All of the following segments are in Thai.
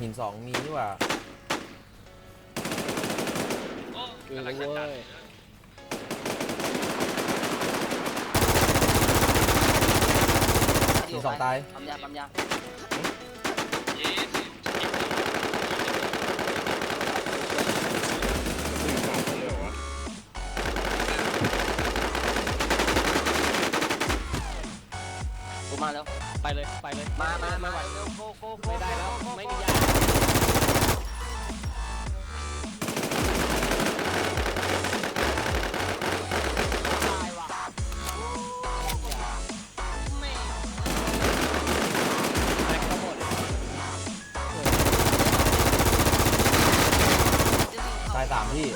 หินสองมีนี่หว่า โอ้ยหินสองตาย ปั๊มยาปั๊มยา กูมาแล้ว ไปเลยไปเลยมามาไม่มาไหวเร็วโกโกโกไม่ได้แล้วโกโกไม่มียาตายว่ะแม็กก็หมดตายสามพี่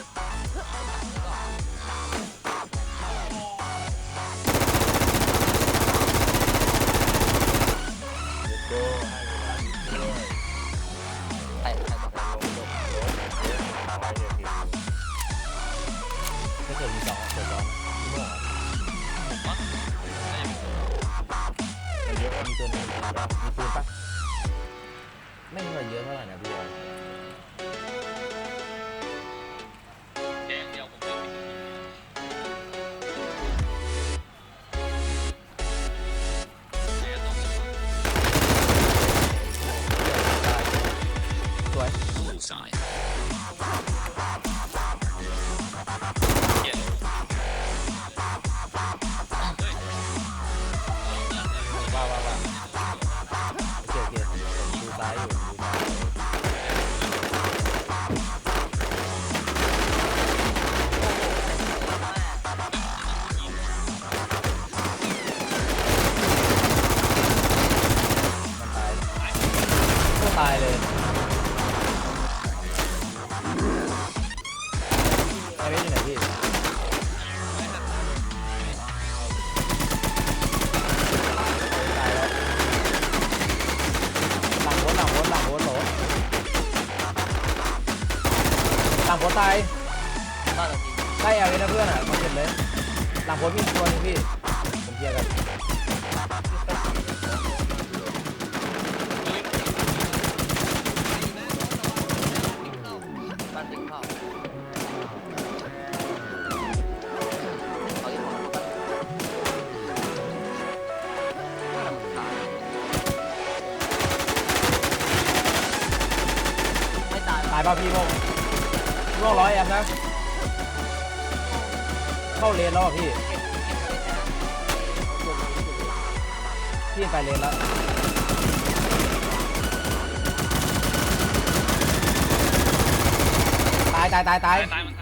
นเยอะมีตัวหนึงมีปืนปะไม่เท่าไหร่เยอะเท่าไหร่นะพี่บอลแดงเดียวผมไม่มีแดงต้องสวย Bullseye. เย็นเฮ้ย ว้าวว้าวว้าว ลังโพสตายบ้านเราจริงใกล้เอาเลยนะเพื่อนอะคนเห็นเลย หลังโพสมีตัวหนึงพี่ ผมเคลียร์กันบ้านจริงเข้าเขาอยู่บ้านบ้านตายไม่ตายตายป่ะพี่โมง พี่โมงร้อยแอมนะ เข้าเลนแล้วอะพี่ พี่ไปเลนแล้วตายตายตายตาย ตายตายมันต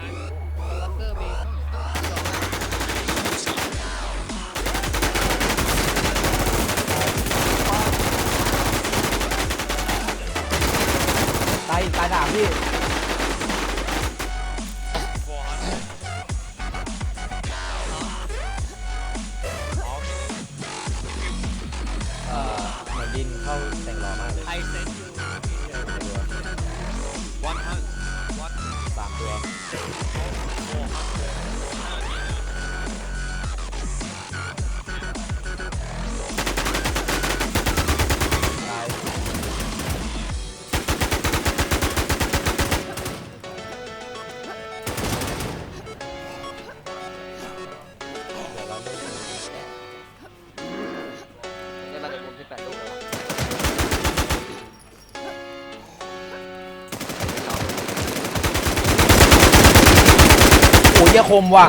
าย โอ้ยอย่าคมว่ะ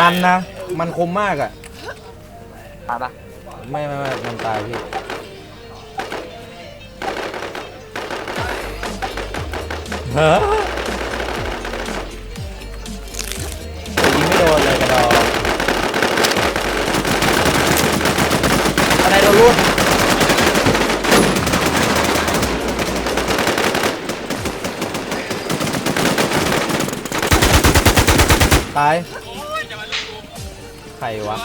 มันนะ มันคมมากอะ ตายปะไม่ไม่ไม่มันตายพี่ฮะ ตายโอ้ยจะมาลูกกูใครวะว่า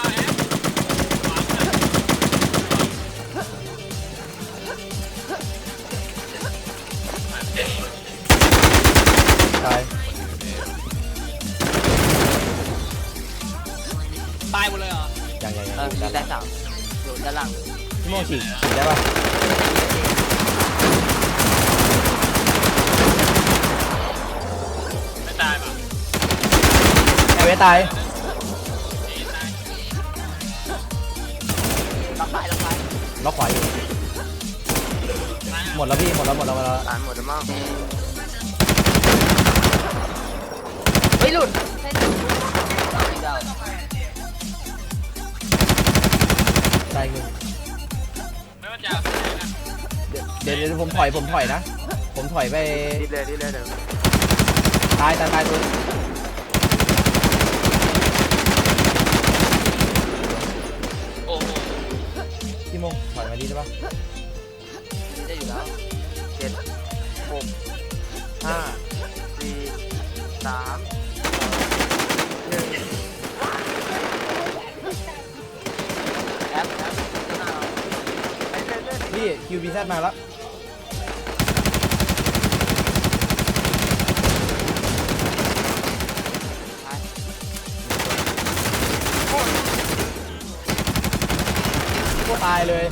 แอปตาย ตายหมดเลยเหรอยังยังยังเอออยู่มีด้านหได้ลังสามอยู่ด้านล่างพี่โมงฉีกฉีกได้ปะ ตายล็อกไปล็อกไปล็อกขวาอยู่หมดแล้วพี่หมดแล้วหมดแล้วหมดแล้วตายหมดแล้วมั้งเฮ้ยหลุดเส้นเอาอีกแล้วตายหนึ่งไม่ว่าจะเอาที่ไหนนะเดี๋ยวเดี๋ยวผมถอยผมถอยนะ ผมถอยไปดิเลยดิเลยเดี๋ยวตายตายตายตัว โมงถอยมาดีได้ปะนี่ได้อยู่แล้วเจ็ดหกห้าสี่สามหนึ่งแอปแอปข้เราไปเรื่อยเรื่อยพี่คิวบีแซดมาแล้วตายเลย